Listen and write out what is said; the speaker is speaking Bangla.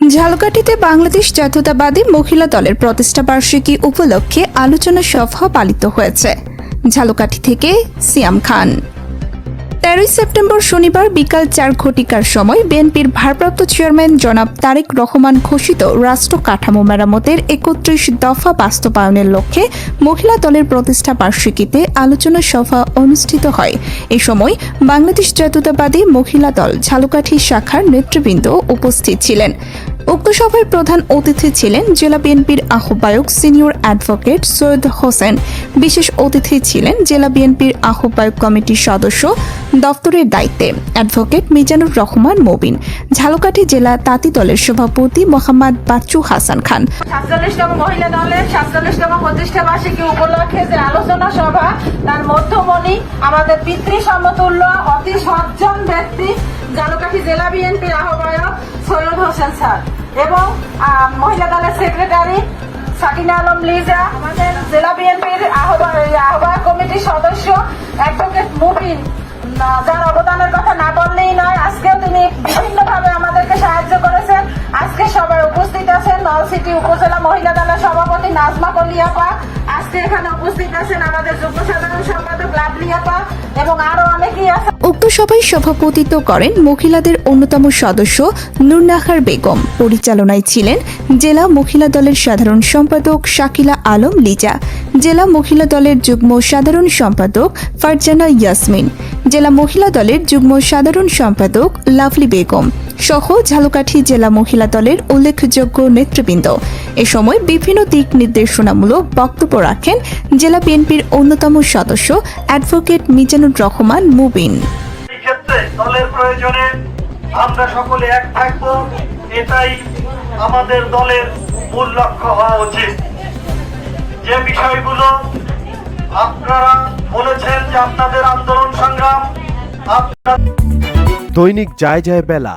ঝালকাঠিতে বাংলাদেশ জাতীয়তাবাদী মহিলা দলের প্রতিষ্ঠা বার্ষিকী উপলক্ষে আলোচনা সভা পালিত হয়েছে। ঝালকাঠি থেকে সিয়াম খান। তেরোই সেপ্টেম্বর শনিবার বিকাল চার ঘটিকার সময় বিএনপির ভারপ্রাপ্ত চেয়ারম্যান জনাব তারেক রহমান ঘোষিত রাষ্ট্র কাঠামো মেরামতের একত্রিশ দফা বাস্তবায়নের লক্ষ্যে মহিলা দলের প্রতিষ্ঠা বার্ষিকীতে আলোচনা সভা অনুষ্ঠিত হয়। এ সময় বাংলাদেশ জাতীয়তাবাদী মহিলা দল ঝালুকাঠি শাখার নেতৃবৃন্দ উপস্থিত ছিলেন। উক্ত সভায় প্রধান অতিথি ছিলেন জেলা বিএনপির আহ্বায়ক সিনিয়র অ্যাডভোকেট সৈয়দ হোসেন। বিশেষ অতিথি ছিলেন জেলা বিএনপির আহ্বায়ক কমিটির সদস্য দপ্তরের দায়িত্বে অ্যাডভোকেট মিজানুর রহমান মবিন। ঝালকাঠি জেলা তাঁতি দলের সভাপতি মোহাম্মদ বাচ্চু হাসান খান। সাতচল্লিশতম মহিলা দলের সাতচল্লিশতম প্রতিষ্ঠা বার্ষিকী উপলক্ষে যে আলোচনা সভা, তার মধ্যমণি আমাদের পিতৃ সমতুল্য অতি সজ্জন ব্যক্তি জালকাঠি জেলা বিএনপির আহ্বায়ক সৈয়দ হোসেন স্যার। এবং মহিলা দলের সেক্রেটারি সাকিনা আলম লিজা, আমাদের জেলা বিএনপির আহ্বায়ক কমিটির সদস্য অ্যাডভোকেট মুবিন। যার অবদানের কথা না বললেই নয় নলসিটি উপজেলা মহিলা দলের সভাপতি নাজমা কলিয়াপা। আজকে এখানে উপস্থিত আছেন আমাদের যুগ্ম সাধারণ সম্পাদক লাভলিয়াপা এবং আরও অনেকেই আছেন। উক্ত সভায় সভাপতিত্ব করেন মহিলাদের অন্যতম সদস্য নুরনাহার বেগম। পরিচালনায় ছিলেন জেলা মহিলা দলের সাধারণ সম্পাদক শাকিলা আলম লিজা, জেলা মহিলা দলের যুগ্ম সাধারণ সম্পাদক ফারজানা ইয়াসমিন, জেলা মহিলা দলের যুগ্ম সাধারণ সম্পাদক লাভলি বেগম। সহ ঝালকাঠি জেলা মহিলা দলের উল্লেখযোগ্য নেতৃবৃন্দ। এ সময় বিভিন্ন দিক নির্দেশনামূলক বক্তব্য রাখেন জেলা বিএনপির অন্যতম সদস্য অ্যাডভোকেট মিজানুর রহমান মুবিন। দলের প্রয়োজনে আমরা সকলে এক থাকব এটাই আমাদের দলের মূল লক্ষ্য হওয়া উচিত। যে বিষয়গুলো আপনারা বলেছেন যে আপনাদের আন্দোলন সংগ্রাম আপনার দৈনিক যায় যায় বেলা